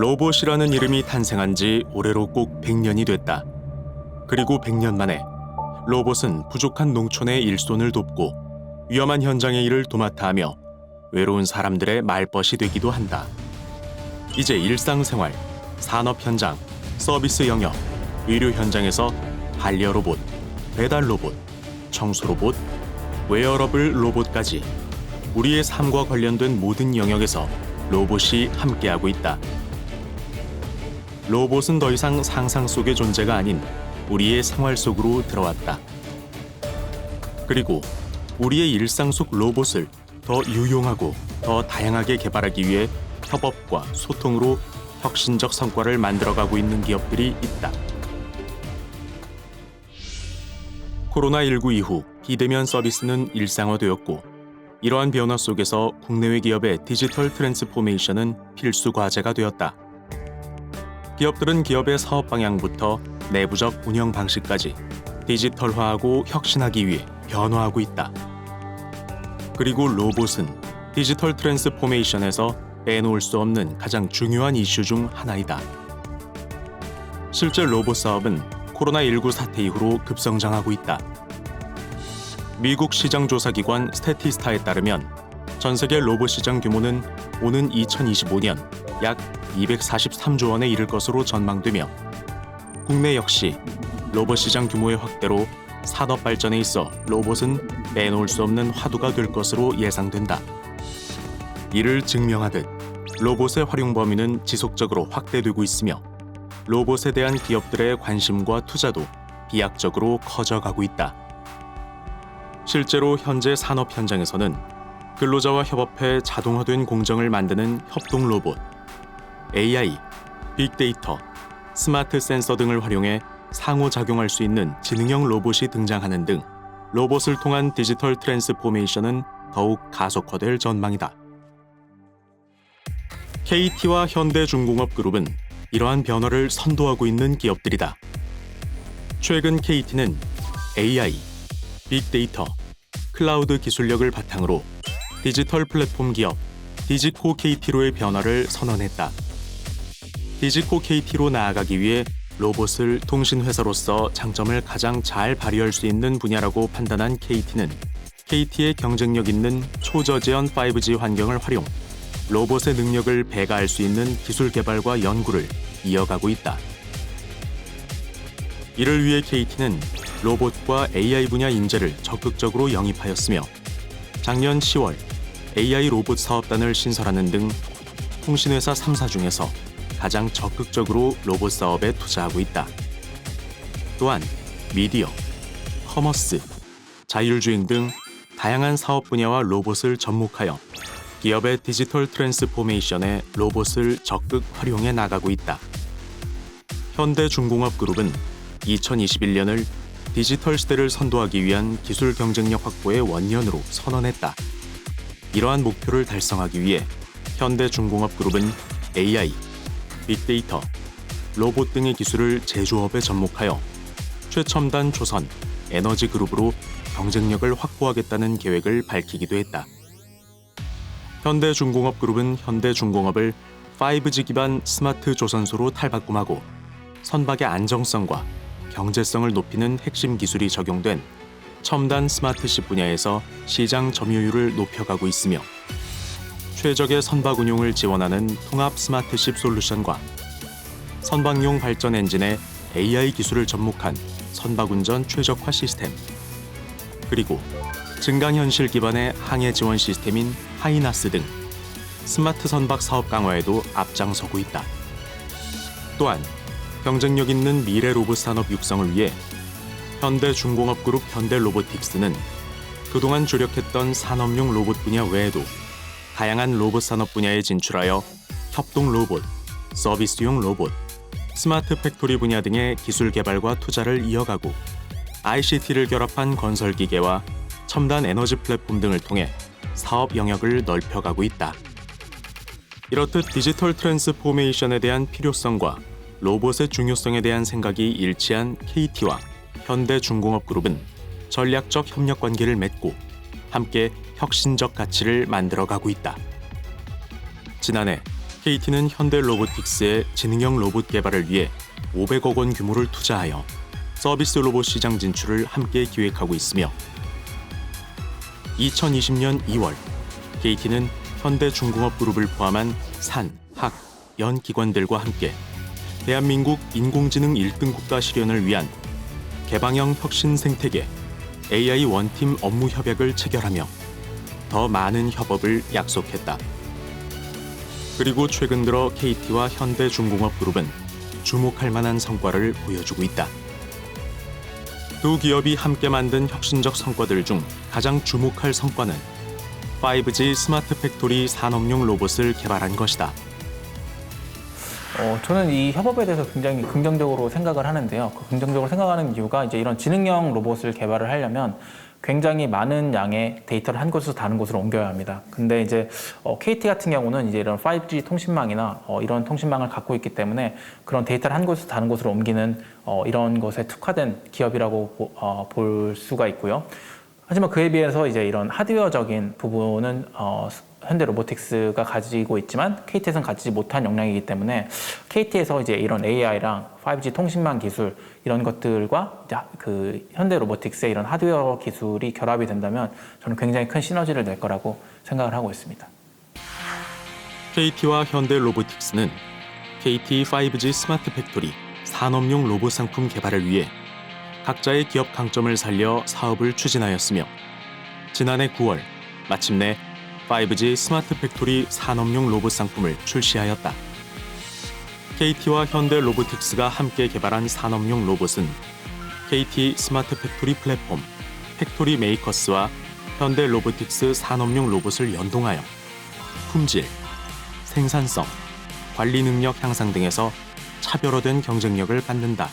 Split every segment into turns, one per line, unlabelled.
로봇이라는 이름이 탄생한 지 올해로 꼭 100년이 됐다. 그리고 100년 만에 로봇은 부족한 농촌의 일손을 돕고 위험한 현장의 일을 도맡아 하며 외로운 사람들의 말벗이 되기도 한다. 이제 일상생활, 산업 현장, 서비스 영역, 의료 현장에서 반려 로봇, 배달 로봇, 청소 로봇, 웨어러블 로봇까지 우리의 삶과 관련된 모든 영역에서 로봇이 함께하고 있다. 로봇은 더 이상 상상 속의 존재가 아닌 우리의 생활 속으로 들어왔다. 그리고 우리의 일상 속 로봇을 더 유용하고 더 다양하게 개발하기 위해 협업과 소통으로 혁신적 성과를 만들어가고 있는 기업들이 있다. 코로나19 이후 비대면 서비스는 일상화되었고 이러한 변화 속에서 국내외 기업의 디지털 트랜스포메이션은 필수 과제가 되었다. 기업들은 기업의 사업 방향부터 내부적 운영 방식까지 디지털화하고 혁신하기 위해 변화하고 있다. 그리고 로봇은 디지털 트랜스포메이션에서 빼놓을 수 없는 가장 중요한 이슈 중 하나이다. 실제 로봇 사업은 코로나19 사태 이후로 급성장하고 있다. 미국 시장 조사 기관 스태티스타에 따르면 전 세계 로봇 시장 규모는 오는 2025년 약 243조 원에 이를 것으로 전망되며 국내 역시 로봇 시장 규모의 확대로 산업 발전에 있어 로봇은 빼놓을 수 없는 화두가 될 것으로 예상된다. 이를 증명하듯 로봇의 활용 범위는 지속적으로 확대되고 있으며 로봇에 대한 기업들의 관심과 투자도 비약적으로 커져가고 있다. 실제로 현재 산업 현장에서는 근로자와 협업해 자동화된 공정을 만드는 협동 로봇, AI, 빅데이터, 스마트 센서 등을 활용해 상호작용할 수 있는 지능형 로봇이 등장하는 등 로봇을 통한 디지털 트랜스포메이션은 더욱 가속화될 전망이다. KT와 현대중공업 그룹은 이러한 변화를 선도하고 있는 기업들이다. 최근 KT는 AI, 빅데이터, 클라우드 기술력을 바탕으로 디지털 플랫폼 기업 디지코 KT로의 변화를 선언했다. 디지코 KT로 나아가기 위해 로봇을 통신회사로서 장점을 가장 잘 발휘할 수 있는 분야라고 판단한 KT는 KT의 경쟁력 있는 초저지연 5G 환경을 활용, 로봇의 능력을 배가할 수 있는 기술 개발과 연구를 이어가고 있다. 이를 위해 KT는 로봇과 AI 분야 인재를 적극적으로 영입하였으며 작년 10월 AI 로봇 사업단을 신설하는 등 통신회사 3사 중에서 가장 적극적으로 로봇 사업에 투자하고 있다. 또한 미디어, 커머스, 자율주행 등 다양한 사업 분야와 로봇을 접목하여 기업의 디지털 트랜스포메이션에 로봇을 적극 활용해 나가고 있다. 현대중공업 그룹은 2021년을 디지털 시대를 선도하기 위한 기술 경쟁력 확보의 원년으로 선언했다. 이러한 목표를 달성하기 위해 현대중공업 그룹은 AI, 빅데이터, 로봇 등의 기술을 제조업에 접목하여 최첨단 조선, 에너지 그룹으로 경쟁력을 확보하겠다는 계획을 밝히기도 했다. 현대중공업 그룹은 현대중공업을 5G 기반 스마트 조선소로 탈바꿈하고 선박의 안정성과 경제성을 높이는 핵심 기술이 적용된 첨단 스마트십 분야에서 시장 점유율을 높여가고 있으며 최적의 선박 운용을 지원하는 통합 스마트십 솔루션과 선박용 발전 엔진에 AI 기술을 접목한 선박 운전 최적화 시스템 그리고 증강현실 기반의 항해 지원 시스템인 하이나스 등 스마트 선박 사업 강화에도 앞장서고 있다. 또한 경쟁력 있는 미래 로봇 산업 육성을 위해 현대 중공업 그룹 현대 로보틱스는 그동안 주력했던 산업용 로봇 분야 외에도 다양한 로봇 산업 분야에 진출하여 협동 로봇, 서비스용 로봇, 스마트 팩토리 분야 등의 기술 개발과 투자를 이어가고 ICT를 결합한 건설 기계와 첨단 에너지 플랫폼 등을 통해 사업 영역을 넓혀가고 있다. 이렇듯 디지털 트랜스포메이션에 대한 필요성과 로봇의 중요성에 대한 생각이 일치한 KT와 현대중공업그룹은 전략적 협력 관계를 맺고 함께 혁신적 가치를 만들어가고 있다. 지난해 KT는 현대 로보틱스의 지능형 로봇 개발을 위해 500억 원 규모를 투자하여 서비스 로봇 시장 진출을 함께 기획하고 있으며 2020년 2월 KT는 현대중공업 그룹을 포함한 산, 학, 연 기관들과 함께 대한민국 인공지능 1등 국가 실현을 위한 개방형 혁신 생태계 AI 원팀 업무 협약을 체결하며 더 많은 협업을 약속했다. 그리고 최근 들어 KT와 현대중공업 그룹은 주목할 만한 성과를 보여주고 있다. 두 기업이 함께 만든 혁신적 성과들 중 가장 주목할 성과는 5G 스마트 팩토리 산업용 로봇을 개발한 것이다.
어, 저는 이 협업에 대해서 굉장히 긍정적으로 생각을 하는데요. 그 긍정적으로 생각하는 이유가 이제 이런 지능형 로봇을 개발을 하려면 굉장히 많은 양의 데이터를 한 곳에서 다른 곳으로 옮겨야 합니다. 근데 이제 어, KT 같은 경우는 이제 이런 5G 통신망이나 어, 이런 통신망을 갖고 있기 때문에 그런 데이터를 한 곳에서 다른 곳으로 옮기는 어, 이런 것에 특화된 기업이라고 보, 어, 볼 수가 있고요. 하지만 그에 비해서 이제 이런 하드웨어적인 부분은 어, 현대 로보틱스가 가지고 있지만 KT에서는 가지지 못한 역량이기 때문에 KT에서 이제 이런 AI랑 5G 통신망 기술 이런 것들과 그 현대 로보틱스의 이런 하드웨어 기술이 결합이 된다면 저는 굉장히 큰 시너지를 낼 거라고 생각을 하고 있습니다.
KT와 현대 로보틱스는 KT 5G 스마트 팩토리 산업용 로봇 상품 개발을 위해 각자의 기업 강점을 살려 사업을 추진하였으며 지난해 9월 마침내 5G 스마트 팩토리 산업용 로봇 상품을 출시하였다. KT와 현대 로보틱스가 함께 개발한 산업용 로봇은 KT 스마트 팩토리 플랫폼 팩토리 메이커스와 현대 로보틱스 산업용 로봇을 연동하여 품질, 생산성, 관리 능력 향상 등에서 차별화된 경쟁력을 갖는다.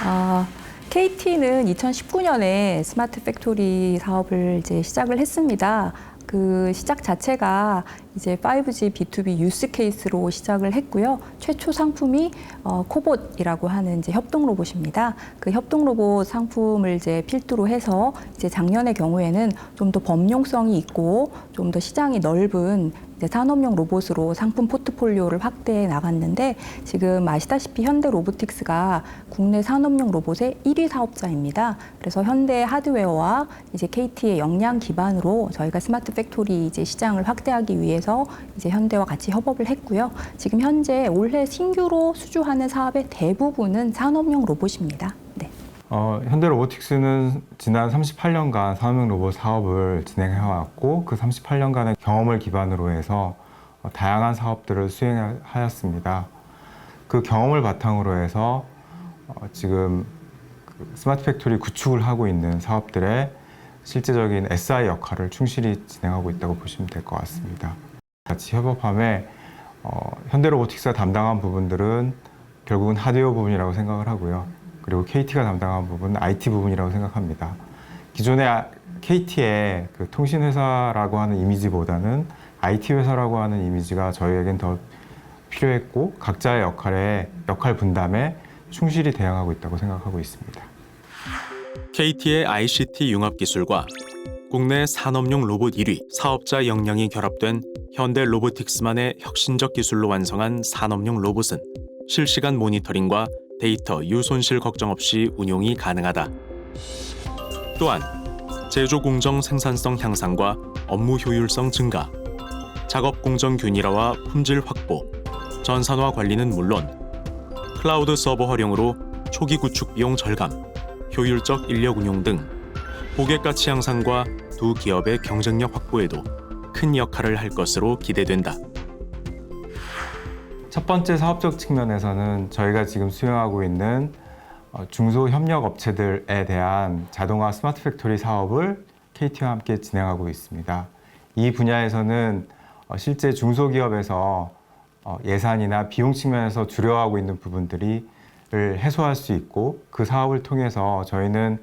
아, KT는 2019년에 스마트 팩토리 사업을 이제 시작을 했습니다. 그 시작 자체가 이제 5G B2B 유스 케이스로 시작을 했고요. 최초 상품이 어, 코봇이라고 하는 이제 협동 로봇입니다. 그 협동 로봇 상품을 이제 필두로 해서 이제 작년의 경우에는 좀 더 범용성이 있고 좀 더 시장이 넓은 산업용 로봇으로 상품 포트폴리오를 확대해 나갔는데 지금 아시다시피 현대 로보틱스가 국내 산업용 로봇의 1위 사업자입니다. 그래서 현대 하드웨어와 이제 KT의 역량 기반으로 저희가 스마트 팩토리 이제 시장을 확대하기 위해서 이제 현대와 같이 협업을 했고요. 지금 현재 올해 신규로 수주하는 사업의 대부분은 산업용 로봇입니다. 네.
어, 현대로보틱스는 지난 38년간 산업용 로봇 사업을 진행해왔고 그 38년간의 경험을 기반으로 해서 어, 다양한 사업들을 수행하였습니다. 그 경험을 바탕으로 해서 어, 지금 그 스마트 팩토리 구축을 하고 있는 사업들의 실제적인 SI 역할을 충실히 진행하고 있다고 보시면 될 것 같습니다. 같이 협업함에 어, 현대로보틱스가 담당한 부분들은 결국은 하드웨어 부분이라고 생각을 하고요. 그리고 KT가 담당한 부분은 IT 부분이라고 생각합니다. 기존의 KT의 그 통신 회사라고 하는 이미지보다는 IT 회사라고 하는 이미지가 저희에겐 더 필요했고 각자의 역할에 역할 분담에 충실히 대응하고 있다고 생각하고 있습니다.
KT의 ICT 융합 기술과 국내 산업용 로봇 1위 사업자 역량이 결합된 현대 로보틱스만의 혁신적 기술로 완성한 산업용 로봇은 실시간 모니터링과 데이터 유손실 걱정 없이 운용이 가능하다. 또한 제조 공정 생산성 향상과 업무 효율성 증가, 작업 공정 균일화와 품질 확보, 전산화 관리는 물론 클라우드 서버 활용으로 초기 구축 비용 절감, 효율적 인력 운용 등 고객 가치 향상과 두 기업의 경쟁력 확보에도 큰 역할을 할 것으로 기대된다.
첫 번째 사업적 측면에서는 저희가 지금 수행하고 있는 어, 중소 협력 업체들에 대한 자동화 스마트 팩토리 사업을 KT와 함께 진행하고 있습니다. 이 분야에서는 어, 실제 중소기업에서 어, 예산이나 비용 측면에서 두려워하고 있는 부분들이 를 해소할 수 있고 그 사업을 통해서 저희는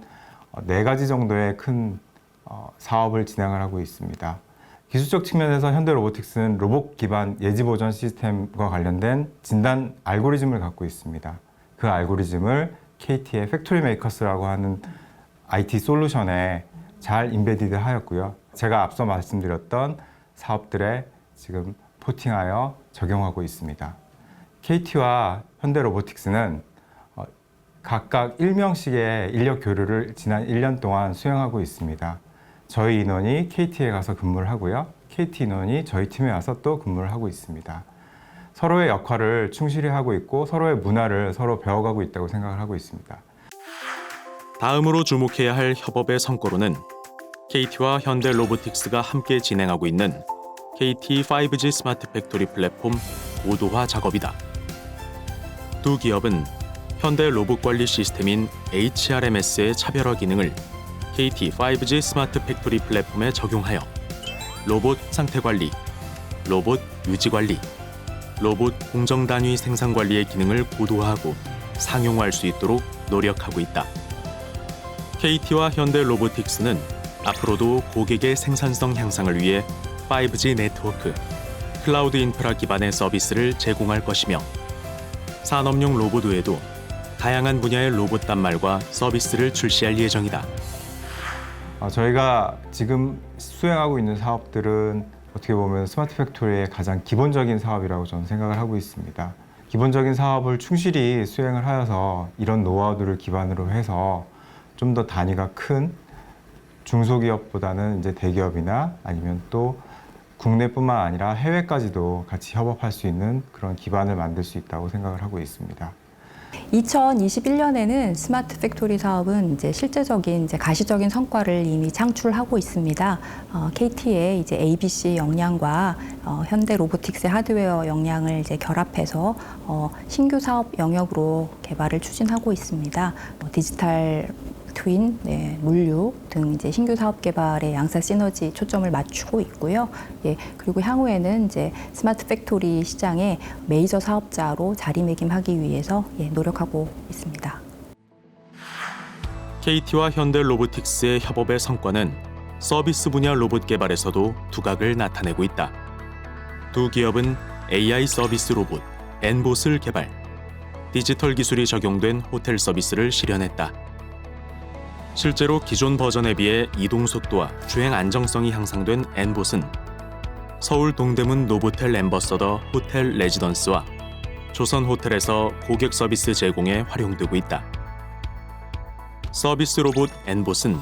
어, 네 가지 정도의 큰 어, 사업을 진행을 하고 있습니다. 기술적 측면에서 현대 로보틱스는 로봇 기반 예지 보전 시스템과 관련된 진단 알고리즘을 갖고 있습니다. 그 알고리즘을 KT의 팩토리 메이커스라고 하는 IT 솔루션에 잘 인베디드 하였고요. 제가 앞서 말씀드렸던 사업들의 지금 포팅하여 적용하고 있습니다. KT와 현대 로보틱스는 어, 각각 1명씩의 인력 교류를 지난 1년 동안 수행하고 있습니다. 저희 인원이 KT에 가서 근무를 하고요. KT 인원이 저희 팀에 와서 또 근무를 하고 있습니다. 서로의 역할을 충실히 하고 있고 서로의 문화를 서로 배워가고 있다고 생각을 하고 있습니다.
다음으로 주목해야 할 협업의 성과로는 KT와 현대 로보틱스가 함께 진행하고 있는 KT 5G 스마트 팩토리 플랫폼 고도화 작업이다. 두 기업은 현대 로봇 관리 시스템인 HRMS의 차별화 기능을 KT 5G 스마트 팩토리 플랫폼에 적용하여 로봇 상태 관리, 로봇 유지 관리, 로봇 공정 단위 생산 관리의 기능을 고도화하고 상용화할 수 있도록 노력하고 있다. KT와 현대 로보틱스는 앞으로도 고객의 생산성 향상을 위해 5G 네트워크, 클라우드 인프라 기반의 서비스를 제공할 것이며 산업용 로봇 외에도 다양한 분야의 로봇 단말과 서비스를 출시할 예정이다.
어, 저희가 지금 수행하고 있는 사업들은 어떻게 보면 스마트 팩토리의 가장 기본적인 사업이라고 저는 생각을 하고 있습니다. 기본적인 사업을 충실히 수행을 하여서 이런 노하우들을 기반으로 해서 좀 더 단위가 큰 중소기업보다는 이제 대기업이나 아니면 또 국내뿐만 아니라 해외까지도 같이 협업할 수 있는 그런 기반을 만들 수 있다고 생각을 하고 있습니다.
2021년에는 스마트 팩토리 사업은 이제 실제적인 이제 가시적인 성과를 이미 창출하고 있습니다. 어, KT의 이제 ABC 역량과 어, 현대 로보틱스의 하드웨어 역량을 이제 결합해서 어, 신규 사업 영역으로 개발을 추진하고 있습니다. 뭐 디지털 트윈, 네, 물류 등 이제 신규 사업 개발에 양사 시너지 초점을 맞추고 있고요. 예, 그리고 향후에는 이제 스마트 팩토리 시장의 메이저 사업자로 자리매김하기 위해서 예, 노력하고 있습니다.
KT와 현대 로보틱스의 협업의 성과는 서비스 분야 로봇 개발에서도 두각을 나타내고 있다. 두 기업은 AI 서비스 로봇 엔봇을 개발, 디지털 기술이 적용된 호텔 서비스를 실현했다. 실제로 기존 버전에 비해 이동 속도와 주행 안정성이 향상된 엔봇은 서울 동대문 노보텔 엠버서더 호텔 레지던스와 조선 호텔에서 고객 서비스 제공에 활용되고 있다. 서비스 로봇 엔봇은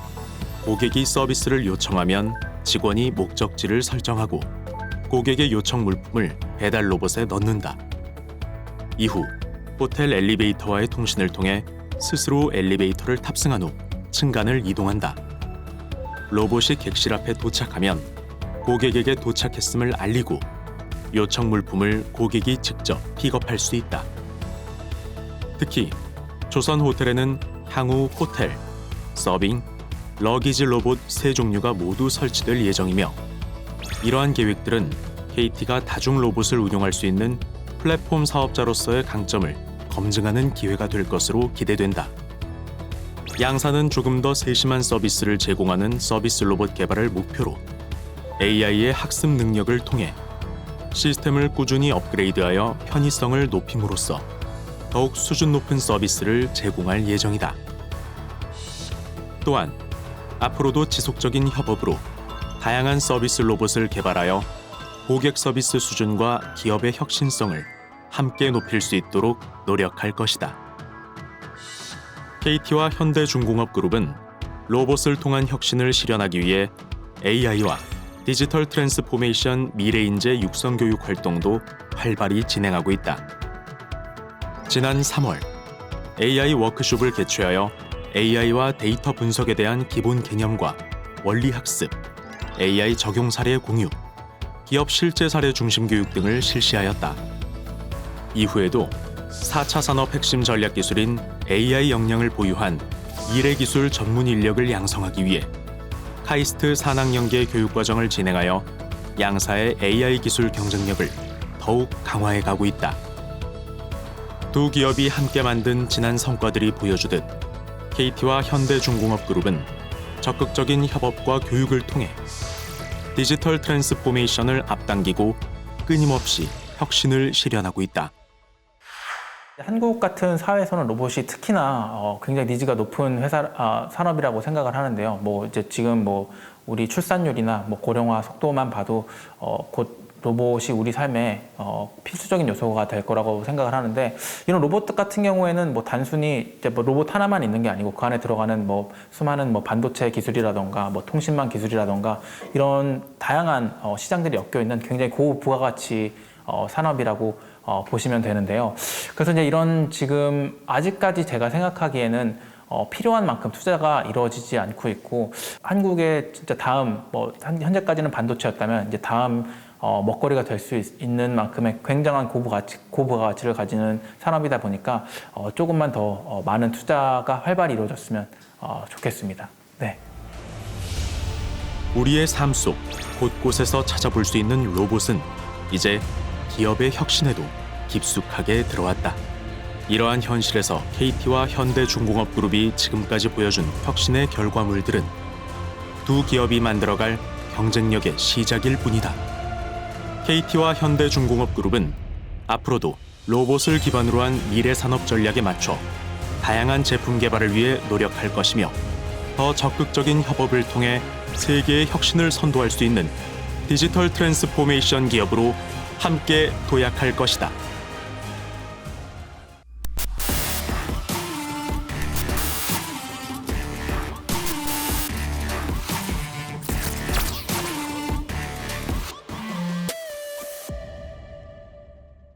고객이 서비스를 요청하면 직원이 목적지를 설정하고 고객의 요청 물품을 배달 로봇에 넣는다. 이후 호텔 엘리베이터와의 통신을 통해 스스로 엘리베이터를 탑승한 후 층간을 이동한다. 로봇이 객실 앞에 도착하면 고객에게 도착했음을 알리고 요청 물품을 고객이 직접 픽업할 수 있다. 특히 조선 호텔에는 향후 호텔, 서빙, 러기지 로봇 세 종류가 모두 설치될 예정이며 이러한 계획들은 KT가 다중 로봇을 운용할 수 있는 플랫폼 사업자로서의 강점을 검증하는 기회가 될 것으로 기대된다. 양사는 조금 더 세심한 서비스를 제공하는 서비스 로봇 개발을 목표로 AI의 학습 능력을 통해 시스템을 꾸준히 업그레이드하여 편의성을 높임으로써 더욱 수준 높은 서비스를 제공할 예정이다. 또한 앞으로도 지속적인 협업으로 다양한 서비스 로봇을 개발하여 고객 서비스 수준과 기업의 혁신성을 함께 높일 수 있도록 노력할 것이다. KT와 현대중공업그룹은 로봇을 통한 혁신을 실현하기 위해 AI와 디지털 트랜스포메이션 미래인재 육성 교육 활동도 활발히 진행하고 있다. 지난 3월 AI 워크숍을 개최하여 AI와 데이터 분석에 대한 기본 개념과 원리 학습, AI 적용 사례 공유, 기업 실제 사례 중심 교육 등을 실시하였다. 이후에도 4차 산업 핵심 전략 기술인 AI 역량을 보유한 미래 기술 전문 인력을 양성하기 위해 카이스트 산학연계 교육 과정을 진행하여 양사의 AI 기술 경쟁력을 더욱 강화해 가고 있다. 두 기업이 함께 만든 지난 성과들이 보여주듯 KT와 현대중공업그룹은 적극적인 협업과 교육을 통해 디지털 트랜스포메이션을 앞당기고 끊임없이 혁신을 실현하고 있다.
한국 같은 사회에서는 로봇이 특히나 어, 굉장히 니즈가 높은 회사 아, 산업이라고 생각을 하는데요. 뭐 이제 지금 뭐 우리 출산율이나 뭐 고령화 속도만 봐도 어, 곧 로봇이 우리 삶에 어, 필수적인 요소가 될 거라고 생각을 하는데 이런 로봇 같은 경우에는 뭐 단순히 이제 뭐 로봇 하나만 있는 게 아니고 그 안에 들어가는 뭐 수많은 뭐 반도체 기술이라던가 뭐 통신망 기술이라던가 이런 다양한 어, 시장들이 엮여 있는 굉장히 고부가가치 어, 산업이라고 어, 보시면 되는데요. 그래서 이제 이런 지금 아직까지 제가 생각하기에는 어, 필요한 만큼 투자가 이루어지지 않고 있고 한국의 진짜 다음 뭐 한- 현재까지는 반도체였다면 이제 다음 어, 먹거리가 될 수 있는 만큼의 굉장한 고부 가치, 고부 가치를 가지는 산업이다 보니까 어, 조금만 더 어, 많은 투자가 활발히 이루어졌으면 어, 좋겠습니다. 네.
우리의 삶 속 곳곳에서 찾아볼 수 있는 로봇은 이제 기업의 혁신에도 깊숙하게 들어왔다. 이러한 현실에서 KT와 현대중공업그룹이 지금까지 보여준 혁신의 결과물들은 두 기업이 만들어갈 경쟁력의 시작일 뿐이다. KT와 현대중공업그룹은 앞으로도 로봇을 기반으로 한 미래 산업 전략에 맞춰 다양한 제품 개발을 위해 노력할 것이며 더 적극적인 협업을 통해 세계의 혁신을 선도할 수 있는 디지털 트랜스포메이션 기업으로 함께 도약할 것이다.